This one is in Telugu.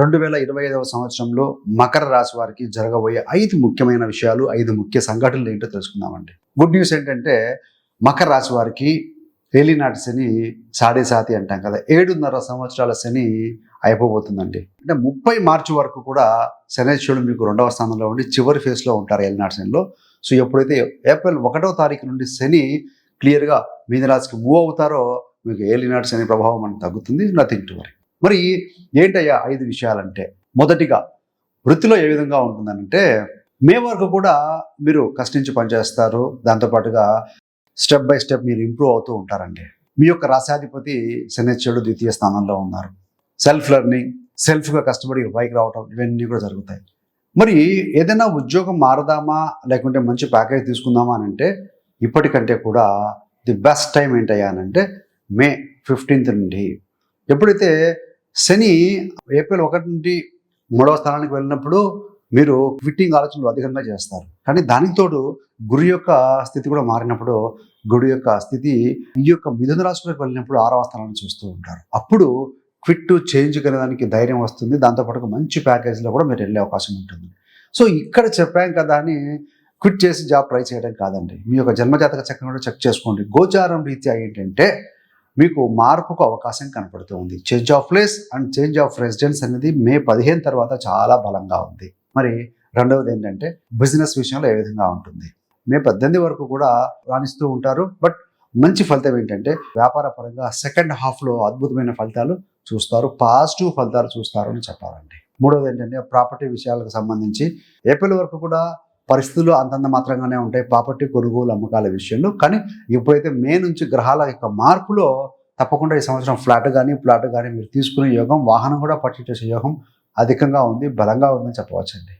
రెండు వేల ఇరవై ఐదవ సంవత్సరంలో మకర రాశి వారికి జరగబోయే ఐదు ముఖ్యమైన విషయాలు ఐదు ముఖ్య సంఘటనలు ఏంటో తెలుసుకుందామండి. గుడ్ న్యూస్ ఏంటంటే మకర రాశి వారికి ఏలినాటి శని సాడే సాతి అంటాం కదా. ఏడున్నర సంవత్సరాల శని అయిపోబోతుందండి. అంటే ముప్పై మార్చి వరకు కూడా శనేశ్వరుడు మీకు రెండవ స్థానంలో ఉండి చివరి ఫేస్లో ఉంటారు ఏలినాటి శనిలో. సో ఎప్పుడైతే ఏప్రిల్ ఒకటో తారీఖు నుండి శని క్లియర్గా మీనరాశికి మూవ్ అవుతారో మీకు ఏలినాటి శని ప్రభావం మనకు తగ్గుతుంది నథింగ్ టు వరీ. మరి ఏంటయ్యా ఐదు విషయాలంటే? మొదటిగా వృత్తిలో ఏ విధంగా ఉంటుందంటే మే వరకు కూడా మీరు కష్టించి పనిచేస్తారు దాంతోపాటుగా స్టెప్ బై స్టెప్ మీరు ఇంప్రూవ్ అవుతూ ఉంటారండి. మీ యొక్క రాశాధిపతి శనిచ్చుడు ద్వితీయ స్థానంలో ఉన్నారు. సెల్ఫ్ లెర్నింగ్ సెల్ఫ్గా కష్టపడి పైకి రావటం ఇవన్నీ కూడా జరుగుతాయి. మరి ఏదైనా ఉద్యోగం మారదామా లేకుంటే మంచి ప్యాకేజ్ తీసుకుందామా అని అంటే ఇప్పటికంటే కూడా ది బెస్ట్ టైం ఏంటయ్యా అని అంటే మే ఫిఫ్టీన్త్ నుండి. ఎప్పుడైతే శని ఏప్రిల్ ఒకటి నుండి మూడవ స్థానానికి వెళ్ళినప్పుడు మీరు క్విట్టింగ్ ఆలోచనలు అధికంగా చేస్తారు. కానీ దానికి తోడు గురు యొక్క స్థితి కూడా మారినప్పుడు గురు యొక్క స్థితి ఈ యొక్క మిథున రాశిలోకి వెళ్ళినప్పుడు ఆరవ స్థానాన్ని చూస్తూ ఉంటారు. అప్పుడు క్విట్ చేంజ్ కనేదానికి ధైర్యం వస్తుంది. దాంతోపాటు మంచి ప్యాకేజ్లో కూడా మీరు వెళ్ళే అవకాశం ఉంటుంది. సో ఇక్కడ చెప్పాం కదా అని క్విట్ చేసి జాబ్ ట్రై చేయడం కాదండి. మీ యొక్క జన్మజాతక చక్రం కూడా చెక్ చేసుకోండి. గోచారం రీత్యా ఏంటంటే మీకు మార్పుకు అవకాశం కనపడుతూ ఉంది. Change of place and change of residence అనేది మే పదిహేను తర్వాత చాలా బలంగా ఉంది. మరి రెండవది ఏంటంటే బిజినెస్ విషయంలో ఏ విధంగా ఉంటుంది? మే పద్దెనిమిది వరకు కూడా రాణిస్తూ ఉంటారు. బట్ మంచి ఫలితం ఏంటంటే వ్యాపార పరంగా సెకండ్ హాఫ్లో అద్భుతమైన ఫలితాలు చూస్తారు. పాజిటివ్ ఫలితాలు చూస్తారు అని చెప్పాలండి. మూడవది ఏంటంటే ప్రాపర్టీ విషయాలకు సంబంధించి ఏప్రిల్ వరకు కూడా పరిస్థితులు అంతంత మాత్రంగానే ఉంటాయి. ప్రాపర్టీ కొనుగోలు అమ్మకాల విషయంలో. కానీ ఎప్పుడైతే మే నుంచి గ్రహాల యొక్క మార్పులో తప్పకుండా ఈ సంవత్సరం ఫ్లాట్ కానీ ప్లాట్ కానీ మీరు తీసుకునే యోగం వాహనం కూడా పర్చేట్ చేసే యోగం అధికంగా ఉంది బలంగా ఉందని చెప్పవచ్చండి.